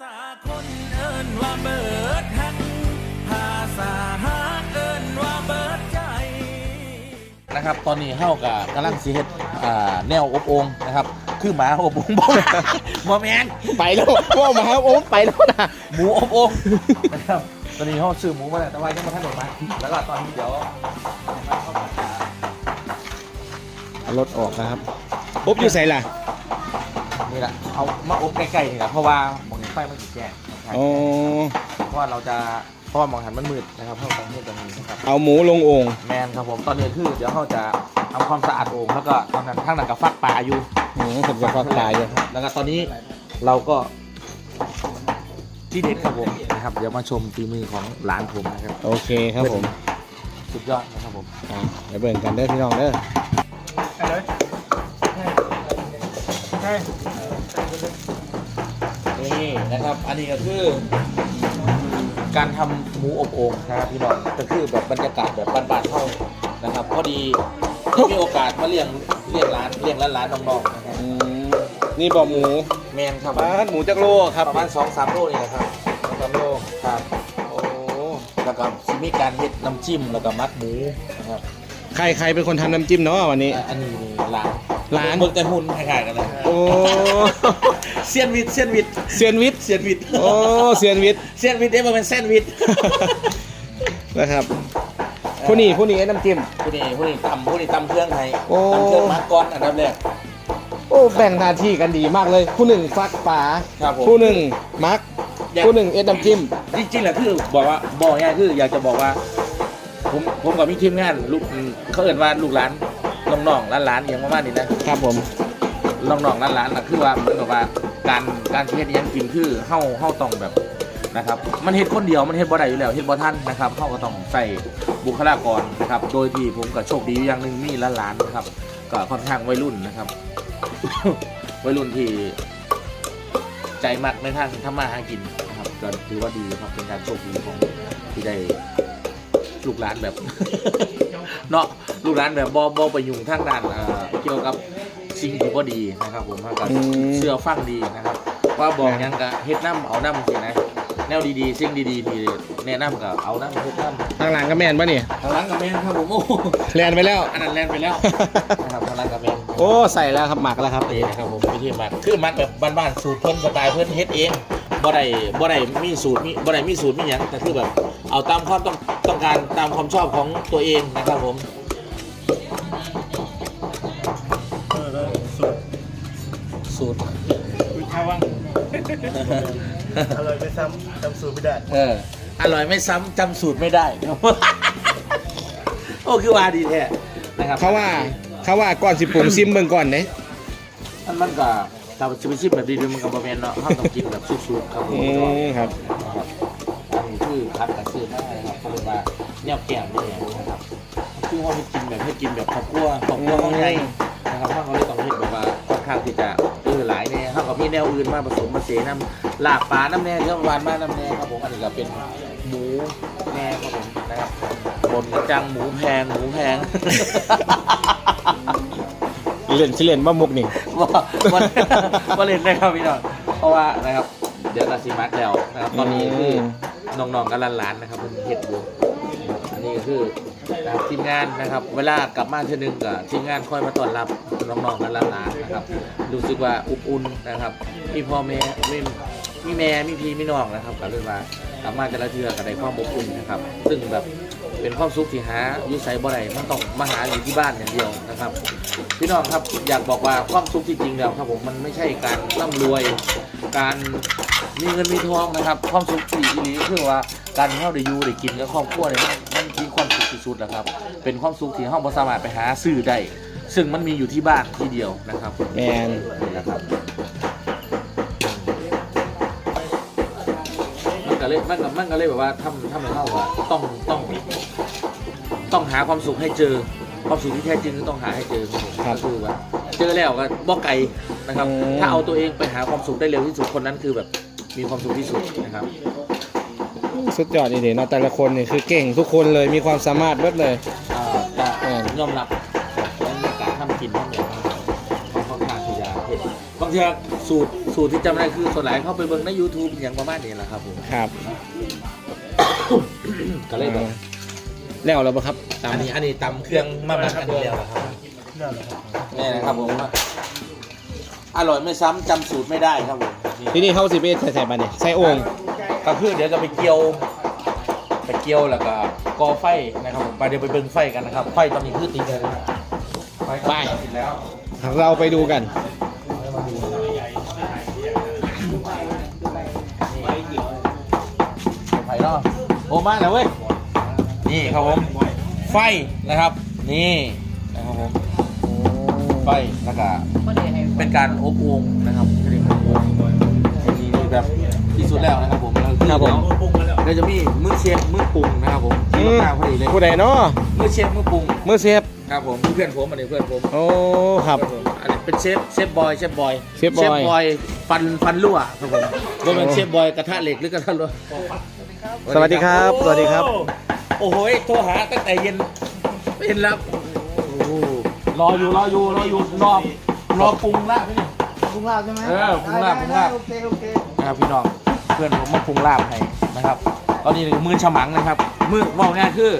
ษาคนเอิ้นว่าเบิดหักภาษาฮักเอิ้นว่าเบิดใจ นะครับตอนนี้เฮากับกำลังสิเฮ็ดอ่าแนวอบโองนะครับ คือหมาอบโองบ่แม่นบ่แม่นไปแล้วว่ามาโอ้ไปแล้วนะหมูอบโองนะครับตอนนี้เฮาซื้อหมูมาแล้วแต่ว่ายังบ่ทันได้มาแล้วก็ตอนนี้เดี๋ยวเอารถออกนะครับปุ๊บอยู่ใส่ล่ะนี่แหละเอามาอบใกล้ๆนี่แหละเพราะว่าหมอง ไฟมันสิแจ้งนะครับโอ้เพราะว่าเราจะเพราะว่าหมองหันมันมืดนะครับเฮาต้องมืดตรงนี้นะครับเอาหมูลงโอ่งแมนครับผมตอนนี้คือเดี๋ยวเราจะทำความสะอาดโอ่งแล้วก็ตอนนั้นข้างนั้นกับฟักปลาอยู่อืมผมจะฟักตายเลยแล้วก็ตอนนี้เราก็ที่เด็ดครับผมนะครับเดี๋ยวมาชมฝีมือของหลานผมนะครับโอเคครับผมสุดยอดนะครับผมอะเดี๋ยวเบิ่งกันเด้อพี่น้องเด้อ นี่นะครับ อันนี้ก็คือการทำหมูอบโอ่งนะครับพี่น้องก็คือแบบบรรยากาศแบบบ้านๆเท่านะครับ พอดีที่มีโอกาสมาเลี้ยงเลี้ยงร้านเลี้ยงร้านร้านน้องๆนะครับอืมนี่บอกหมูแมนครับบ้านหมูจักโลครับประมาณสองสามโลนี่นะครับสามโลครับ โอ้แล้วก็สิมีการเฮ็ดน้ำจิ้มแล้วก็มัดหมูนะครับ ใครใครเป็นคนทำน้ำจิ้มเนาะวันนี้ อันนี้นี่ร้านร้าน เบิ่งแต่หุ่นคล้ายๆกันเลยโอ้ เซียนวิทย์เซียนวิทย์เซียนวิทย์เซียนวิทย์โอ้เซียนวิทย์เซียนวิทย์เด้บ่แม่นเซียนวิทย์นะครับผู้นี้ผู้นี้ไอ้น้ำจิ้ม ผู้นี้ผู้นี้ตำผู้นี้ตำเครื่องให้โอ้ ตำเครื่องมัดก่อนอันดับแรก โอ้แบ่งหน้าที่กันดีมากเลยผู้หนึ่งฟักปลาครับผมผู้หนึ่งมัก อยากผู้หนึ่งเอ็ดน้ำจิ้ม จริงๆแหละคือบอกว่าบอกง่ายๆคืออยากจะบอกว่า ผมผมกับมีทีมงานลูกเขาเอิ้นว่าลูกหลานน้องๆหลานๆอย่างประมาณนี้นะครับผม น้องๆร้านๆนะคือว่าเหมือนกับว่าการการเฮ็ดอิหยังกินคือเฮาเฮาต้องแบบนะครับ มันเฮ็ดคนเดียวมันเฮ็ดบ่ได้อยู่แล้วเฮ็ดบ่ทันนะครับเฮาก็ต้องใส่บุคลากรนะครับ โดยที่ผมก็โชคดีอยู่อย่างหนึงมีหลานๆนะครับ ก็ค่อนข้างวัยรุ่นนะครับ วัยรุ่นที่ ใจมักในทางทำมาหากินนะครับก็ถือว่าดีครับเป็นการโชคดีของที่ได้ ลูกหลานแบบ เนาะลูกหลานแบบบ่บ่ไปยุ่งทางด้านเอ่อเกี่ยวกับสิ่งที่บ่ดีนะครับ ผมถ้าก็อืมเชื่อฟังดีนะครับ ว่าบอกหยังก็เฮ็ดน้ำเอาน้ำสินะ แนวดีๆสิ่งดีๆที่แนะนำก็เอาน้ำเฮ็ดน้ำทางหลังก็แมนปะเนี่ยทางหลังกับแมนครับผมโอ้แลนไปแล้ว อันนั้นแลนไปแล้วนะครับทางหลังกับแมนโอ้ ใส่แล้วครับหมักแล้วครับ นี่นะครับผมวิธีมัดคือมัดแบบบ้านๆสูตรเพิ่นสไตล์เพิ่นเฮ็ดเองบ่ได้บ่ได้มีสูตรมีบ่ได้มีสูตรมีหยังแต่คือแบบเอาตามความต้อง ต้องการตามความชอบของตัวเองนะครับผมสูตรคุณข้าว่างอร่อยไม่ซ้ำจำสูตรไม่ได้เอออร่อยไม่ซ้ำจำสูตรไม่ได้ครับโอ้คือว่าดีแท้นะครับเขาว่าเขาว่าก่อนสิปรุงซิมเบิ่งก่อนเด้มันมันก็ถ้าจะไปชิมแบบดีๆมันก็บ่แม่นเนาะเฮาต้องกินแบบสุดๆครับผมอืมครับนะครับ อันนี้คือคัดกับซื้อได้นะ เขาเรียกว่าแนวแก้มนี่นะครับคือเขาให้กินแบบให้กินแบบครอบครัวครอบครัวเขาไงนะครับเขาก็เลยต้องเฮ็ดแบบว่าค่อนข้างที่จะเออหลายแน่เขาก็มีแนวอื่นมาผสมมาเสน้ำลาบปลาน้ำแน่เรื่องหวานมาน้ำแน่ครับผมอันนี้ก็เป็นหมูแน่ครับผมนะครับบนจังหมูแพงหมูแพงเล่นสิเล่นบ่มุกนี่ว่าว่าว่าเล่นได้ครับพี่น้องเพราะว่านะครับเดี๋ยวกสิมัดแล้วนะครับตอนนี้คือน้องๆกันล้านๆนะครับเป็นเฮ็ดอยู่อั นนี้ก็คือทีมงานนะครับ เวลากลับมาเทื่อนึงกับทีมงานคอยมาต้อนรับน้องๆกันล้านๆนะครับรู้สึกว่าอบอุ่นนะครับมีพ่อแม่มีมีแม่มีพี่มีน้องนะครับก็เลยว่ากลับมาแต่ละเทื่อก็ได้ความอบอุ่นนะครับ ซึ่งแบบเป็นความสุขที่หาอยู่ไสบ่ได้มันต้องมาหาอยู่ที่บ้านอย่างเดียวนะครับ พี่น้องครับอยากบอกว่าความสุขที่จริงแล้วครับผมมันไม่ใช่การร่ำรวย การมีเงินมีทองนะครับ ความสุขที่อีหลีคือว่าการเข้าได้อยู่ได้กินกับครอบครัวเนี่ยมัน สุขที่สุดแล้วครับ เป็นความสุขที่เราบ่สามารถไปหาซื้อได้ ซึ่งมันมีอยู่ที่บ้านที่เดียวนะครับแมนนี่แหละครับ มันก็เลยมันก็มันก็เลยแบบว่าทำทำให้เข้าว่าต้องต้อง ต้องหาความสุขให้เจอ ความสุขที่แท้จริงก็ต้องหาให้เจอครับผมก็คือว่า เจอแล้วก็บอกไกลนะครับถ้าเอาตัวเองไปหาความสุขได้เร็วที่สุดคนนั้นคือแบบมีความสุขที่สุดนะครับ สุดยอดนี่เด้เนาะแต่ละคนนี่คือเก่งทุกคนเลยมีความสามารถเบิดเลยอ่าจะเออยอมรับในการทำกินทำอย่างเขาค่อนข้างที่จะเห็นบางเทือสูตรสูตรที่จำได้คือส่วนหลายเข้าไปเบิ่งใน YouTube อย่างประมาณนี้แหละครับผมครับ ก็เลยแบบแล้วเราบ่ครับตามอันนี้อันนี้ตำเครื่องมากๆอันนี้แล้วล่ะครับนั่นแหละครับนี่นะครับผมอร่อยไม่ซ้ำจำสูตรไม่ได้ครับผมนี่ที่นี่เขาสิไปใส่ใส่ไปเนี่ยใส่โอ่ง ก็คือเดี๋ยวจะไปเกี่ยวไปเกี่ยวแล้วก็ก่อไฟนะครับผมไปเดี๋ยวไปเบิ่งไฟกันนะครับ ไฟตอนนี้คือติดแล้วนะครับไฟก็ติดแล้วเราไปดูกันไฟเนาะโอ้มาแล้วเว้ยนี่ครับผมไฟนะครับนี่นะครับผมไฟแล้วก็เป็นการอบโอ่งนะครับเรียกว่าอบโอ่งนี่นี่แบบ ที่สุดแล้วนะครับผมแล้วอครับผมเดี๋ยวจะมีมือเชฟมือปรุงนะครับผมที่ข้างๆพอดีเลยผู้ใดเนาะมือเชฟมือปรุงมือเซฟครับผมเพื่อนผมอันนี้เพื่อนผมโอ้ครับ เพื่อนผมอันนี้เป็นเชฟเชฟบอยเชฟบอยเชฟบอยบอยฟันฟันรั่วครับผมว่าเป็นเชฟบอยกระทะเหล็กหรือกระทะรั่วสวัสดีครับ สวัสดีครับ โอ้โหโทรหาตั้งแต่เย็นไม่เห็นแล้วโอ้โหรออยู่รออยู่รออยู่รอรอปรุงลาบนี่ ปรุงลาบใช่ไหมเออปรุงลาบปรุงลาบโอเคโอเค นะครับพี่น้องเพื่อนผมมาปรุงลาบให้นะครับ ตอนนี้มือฉมังนะครับ มือว่าง่ายคือ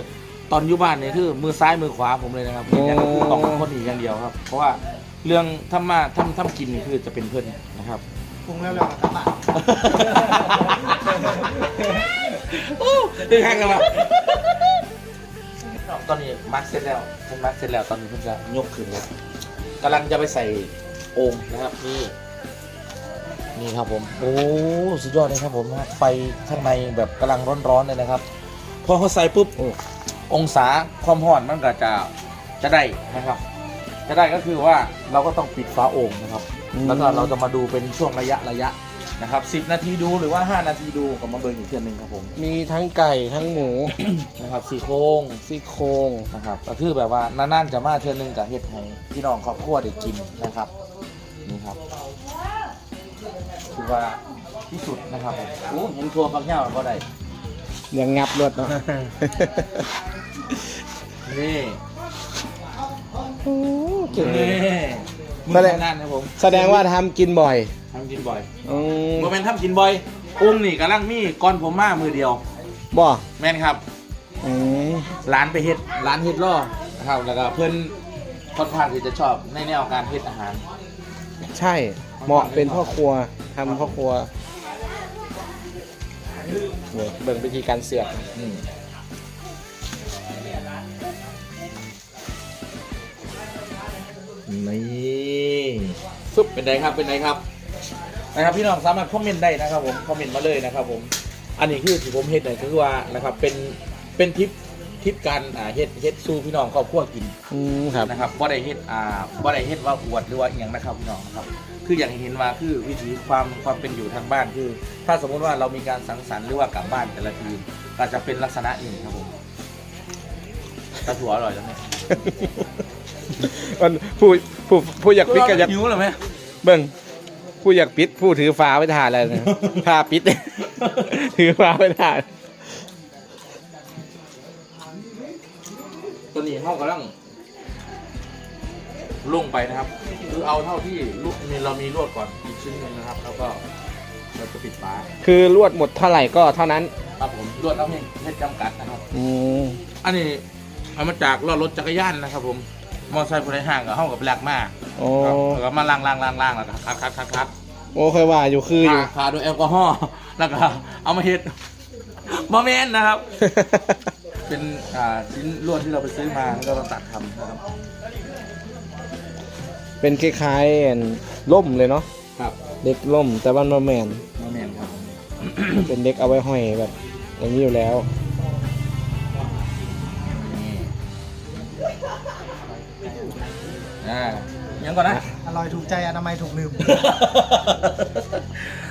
ตอนอยู่บ้านเนี่ยคือมือซ้ายมือขวาผมเลยนะครับโอ้อย่างนั้นคือต้องคนอีกอย่างเดียวครับ เพราะว่าเรื่องทำมาทำทำกินนี่คือจะเป็นเพื่อนนะครับปรุงแล้วเราก็ทำอะโอ้ดึงหักกันมาตอนนี้มาร์กเสร็จแล้วเป็นมาร์กเสร็จแล้วตอนนี้เพิ่งจะยกขึ้นแล้วกำลังจะไปใส่โอ่งนะครับนี่ นี่ครับผมโอ้สุดยอดเลยครับผมนะไฟข้างในแบบกำลังร้อนๆเลยนะครับพอเขาใส่ปุ๊บโอ้องศาความร้อนมันก็จะจะได้นะครับ จะได้ก็คือว่าเราก็ต้องปิดฝาโอ่งนะครับอืมแล้วก็เราจะมาดูเป็นช่วงระยะระยะนะครับ10นาทีดูหรือว่า 5 นาทีดูก็มาเบิ่งอีกเทื่อหนึงครับผม มีทั้งไก่ทั้งหมูนะครับสี่โครงซี่โครงนะครับก็คือแบบว่านานๆจะมาเทื่อหนึงกับเฮ็ดให้พี่น้องครอบครัวได้กินนะครับนี่ครับ คือว่าที่สุดนะครับผมโอ้เห็นทัวร์ฟักเน่าก็ได้ยังงับรวดเนาะ นี่โอ้เก่งเลย นี่แสดง นั่นนะผมแสดงว่าทำกินบ่อยทำกินบ่อยอืมโมเมนทำกินบ่อยอุ้งนี่กำลังมีก้อนผมมามือเดียว บ่แม่นครับ อืมร้านไปเฮ็ดร้านเฮ็ดล่อนะครับแล้วก็เพื่อนค่อนข้างที่จะชอบในแนวการเฮ็ดอาหาร ใช่ เหมาะเป็นพ่อครัวทำพ่อครัวเนี่ยเบิ่งวิธีการเสือกอืมนี่ฟึบเป็นไงครับเป็นไงครับนะครับพี่น้องสามารถคอมเมนต์ได้นะครับผมคอมเมนต์มาเลยนะครับผมอันนี้คือที่ผมเฮ็ดเนี่ยคือว่านะครับเป็นเป็นทิปทิปการอ่าเฮ็ดเฮ็ดสู้พี่น้องครอบครัวกินอืมครับนะครับว่าได้เฮ็ดอ่าว่าได้เฮ็ดว่าอวดหรือว่าอหย่างนะครับพี่น้องนะครับ คืออย่างที่เห็นว่าคือวิถีความความเป็นอยู่ทางบ้านคือ ถ้าสมมุติว่าเรามีการสังสรรค์หรือว่ากลับบ้านแต่ละทีก็จะเป็นลักษณะนี้ครับผมตะถั่วอร่อยแล้วไหมมันผู้ผู้ผู้อยากปิดก็อยากหิวเหรอไหมเบิ่งผู้อยากปิดผู้ถือฟ้าไว้ถ่านอะไรนะผ้าปิด ถือฟ้าไว้ถ่านตัวนี้ห้องกำลัง ลงไปนะครับ คือเอาเท่าที่ลูกมีเรามีลวดก่อนอีกชิ้นหนึงนะครับ แล้วก็เราจะปิดฝาคือลวดหมดเท่าไหร่ก็เท่านั้นครับผมลวดเอาเห็ดเห็ดจำกัดนะครับ อืมอันนี้เอามาจากล้อรถจักรยานนะครับ ผมมอเตอร์ไซค์ผู้ใดห่างกับห้องกับแลกมากโอ้ครับแล้วก็มาล้างล้างล้างล้างแล้วก็คัดคัดคัดคัดโอ้เคยว่าอยู่คืออยู่ ทาทาด้วยแอลกอฮอล์แล้วก็เอามาเฮ็ดบอมเมนนะครับ เป็นอ่าชิ้นลวดที่เราไปซื้อมาแล้วก็มาตัดทำนะครับ เป็นคล้ายๆอันล่มเลยเนาะครับเด็กล่มแต่ว่ามันแมนบอมเมนครับเป็นเด็กเอาไว้ห้อยแบบ อย่างนี้อยู่แล้ว นี่อ่ายังก่อนนะ อร่อยถูกใจอนามัยถูกลืม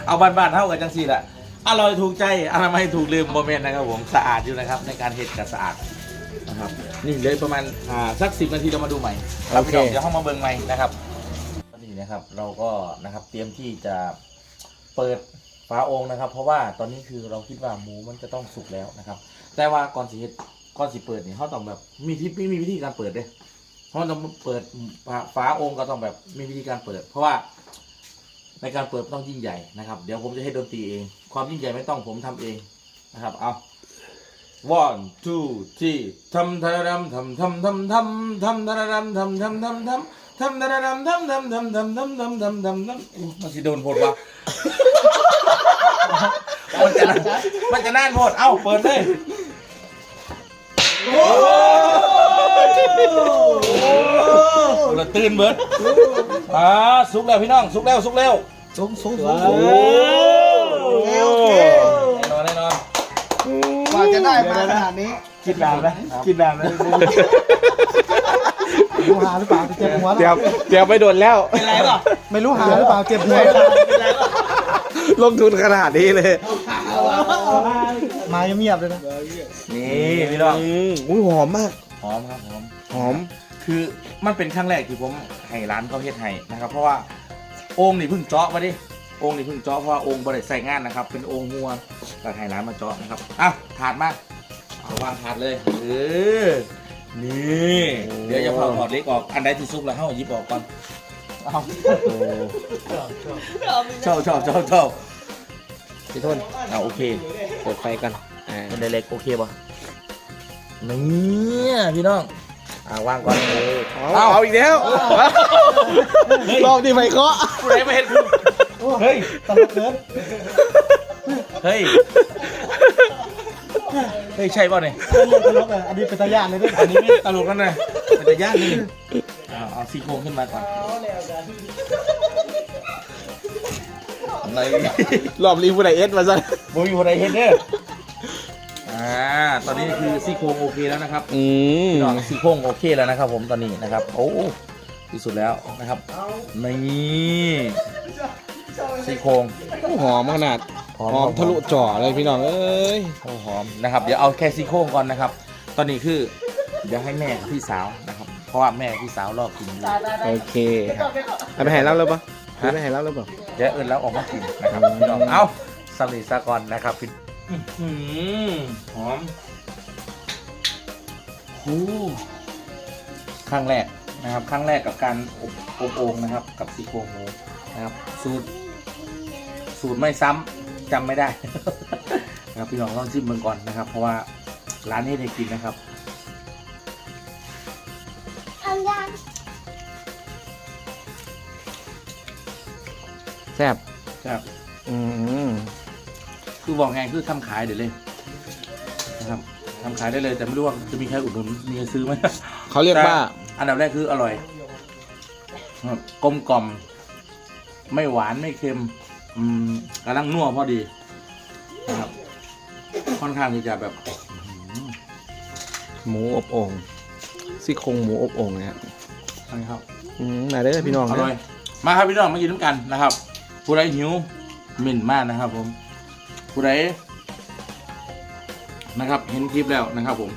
เอาบ้านๆเท่ากันจังสี่แหละอร่อยถูกใจอนามัยถูกลืมโมเมนต์นะครับผมสะอาดอยู่นะครับ ในการเฮ็ดกับสะอาดนะครับ นี่เหลยประมาณอ่าสักสิบนาทีเรามาดูใหม่ครับโอพี่เคน้องเดี๋ยวห้องมาเบิ่งใหม่นะครับนี่นะครับเราก็นะครับเตรียมที่จะเปิดฝาโองนะครับ เพราะว่าตอนนี้คือเราคิดว่าหมูมันจะต้องสุกแล้วนะครับ แต่ว่าก่อนสิเฮ็ดก่อนสิเปิดนี่เขาต้องแบบมีที่มีวิธีการเปิดเด้เพราะต้องเปิดฝาฝาโองก็ต้องแบบมีวิธีการเปิด เพราะว่า ในการเปิดต้องยิ่งใหญ่นะครับ เดี๋ยวผมจะให้ดนตรีเอง ความยิ่งใหญ่ไม่ต้องผมทำเองนะครับ เอา one two three ทำทะรำทำทำทำทำทำทะรำทำทำทำทำทำทะรำทำทำทำทำทำทำทำทำทำอู้มันสิโดนโพดวะมันจะนานมันจะนานโพดเอ้าเปิดเลยเราตื่นเบิดอ่าสุกแล้วพี่น้องสุกแล้วสุกแล้ว สูงสูงโอ้สูงแน่นอนแน่นอนก ว่าจะได้มาขนาดนี้คิดนานไหมคิดนานไหมไม่รู้หาหรือเปล่าเจ็บหัวเดี๋ยวเดี๋ยวไปโดนแล้วเป็นไรป่ะไม่รู้หาหรือเปล่าเจ็บหัวลงทุนขนาดนี้เลยมาเงียบๆเลยนะนี่พี่น้องอืมอุ้ยหอมมากหอมครับหอมหอมคือมันเป็นครั้งแรกที่ผมให้ร้านเขาเฮ็ดให้นะครับ เพราะว่าโอ่งนี่เพิ่งเจาะมาดิโอ่งนี่เพิ่งเจาะเพราะว่าโอ่งบริใส่งานนะครับ เป็นโอ่งมัวแต่ให้ร้านมาเจาะนะครับอะถาดมาเอาวางถาดเลยเออนี่เดี๋ยวจะพาถอดเล็กออกอันใดที่ซุกแล้วเฮาหยิบออกก่อนเอาชอบชอบชอบชอบพี่ทนเอาโอเคเปิดไฟกันอ่ามันได้เล็กโอเคป่ะนี่พี่น้องอ่าวางก่อนเออเอาเอาอีกแล้วรอบที่ไฟเคาะผู้ใดมาเห็นคุณ เฮ้ยตลกเกินเฮ้ย เฮ้ย ใช่ป่ะเนี่ยเรื่องตลกเลยอันนี้เป็นตาญาติเลยด้วยอันนี้ไม่ตลกแล้วนะเป็นแต่ย่างนี่เอาเอาซี่โครงขึ้นมาก่อนอะไรรอบรีฟูไดเอสมาซะโมยอยู่ในเฮดเดอร์อ่าตอนนี้คือซี่โครงโอเคแล้วนะครับอืมพี่น้องซี่โครงโอเคแล้วนะครับ ผมตอนนี้นะครับ โอ้ที่สุดแล้วนะครับนี่ ซี่โครงหอมขนาดหอมหอมทะลุจ่อเลยพี่น้องเอ้ยข้าวหอมนะครับเดี๋ยวเอาแค่ซี่โครงก่อนนะครับ ตอนนี้คือเดี๋ยวให้แม่กับพี่สาวนะครับ เพราะว่าแม่กับพี่สาวรอกินอยู่โอเคเอาไปให้เราแล้วปะเอาไปให้เราแล้วปะเดี๋ยวเอินแล้วออกมากินนะครับพี่น้องเอาสลิดซะก่อนนะครับพี่อื้อหือหอมหูครั้งแรกนะครับครั้งแรกกับการอบอบโอ่งนะครับ กับซี่โครงหมูนะครับสูตร สูตรไม่ซ้ำจำไม่ได้นะครับพี่น้องลองชิมมันก่อนนะครับ เพราะว่าร้านนี้ได้กินนะครับแซ่บครับอืมคือบอกไงคือทำขายเดี๋ยวเลยนะครับทำขายได้เลยแต่ไม่รู้ว่าจะมีใครอุดหนุนมีใครซื้อไหมเขาเรียกว่าแต่อันดับแรกคืออร่อยครับกลมกล่อม ไม่หวานไม่เค็ม อืมกำลังนัวพอดีนะครับ ค่อนข้างที่จะแบบอื้อหือหมูอบโอ่งซี่โครงหมูอบโอ่งนะครับนะครับอืมมาเด้อพี่น้องอร่อยมาครับพี่น้องมากินน้ำกันนะครับ ผู้ใดหิวหมิ่นมากนะครับ ผม ผู้ใดนะครับ เห็นคลิปแล้วนะครับ ผม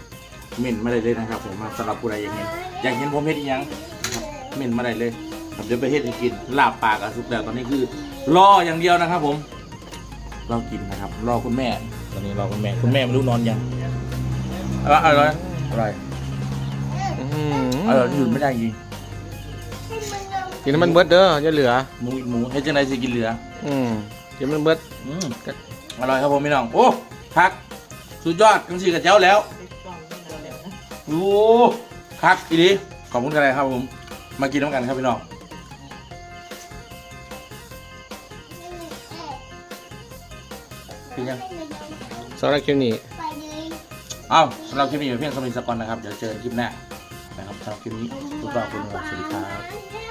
หมิ่นมาได้เลยนะครับ ผมมาสำหรับผู้ใดอย่างเห็นอยากเห็นผมเฮ็ดอีหยังนะครับหมิ่นมาได้เลยครับ เดี๋ยวไปเฮ็ดให้กินลาบปากกับซุปแล้วตอนนี้คือ รออย่างเดียวนะครับ ผมรอกินนะครับ รอคุณแม่ ตอนนี้รอคุณแม่ คุณแม่ไม่รู้นอนยังอร่อยอร่อยอร่อยอื้อหือร่อยหยุดไม่ได้จริงกินน้ำมันเบิดเด้ออย่าเหลือหมูอีกหมูเฮ็ดจังไดสิกินเหลือ อืมกินมันเบิดอืมก็อร่อยครับผมพี่น้องโอ้คักสุดยอดกังสีกับเจ้าแล้วโอ้คักอีดีขอบคุณกันเลยครับผม มากินน้ำกันครับพี่น้อง สำหรับคลิปนี้อ้าวสำหรับคลิปนี้อยู่เพียงสมินสกอนนะครับ เดี๋ยวเจอกันคลิปหน้านะครับสำหรับคลิปนี้ทุกท่านคุณสวัสดีครับ Bye.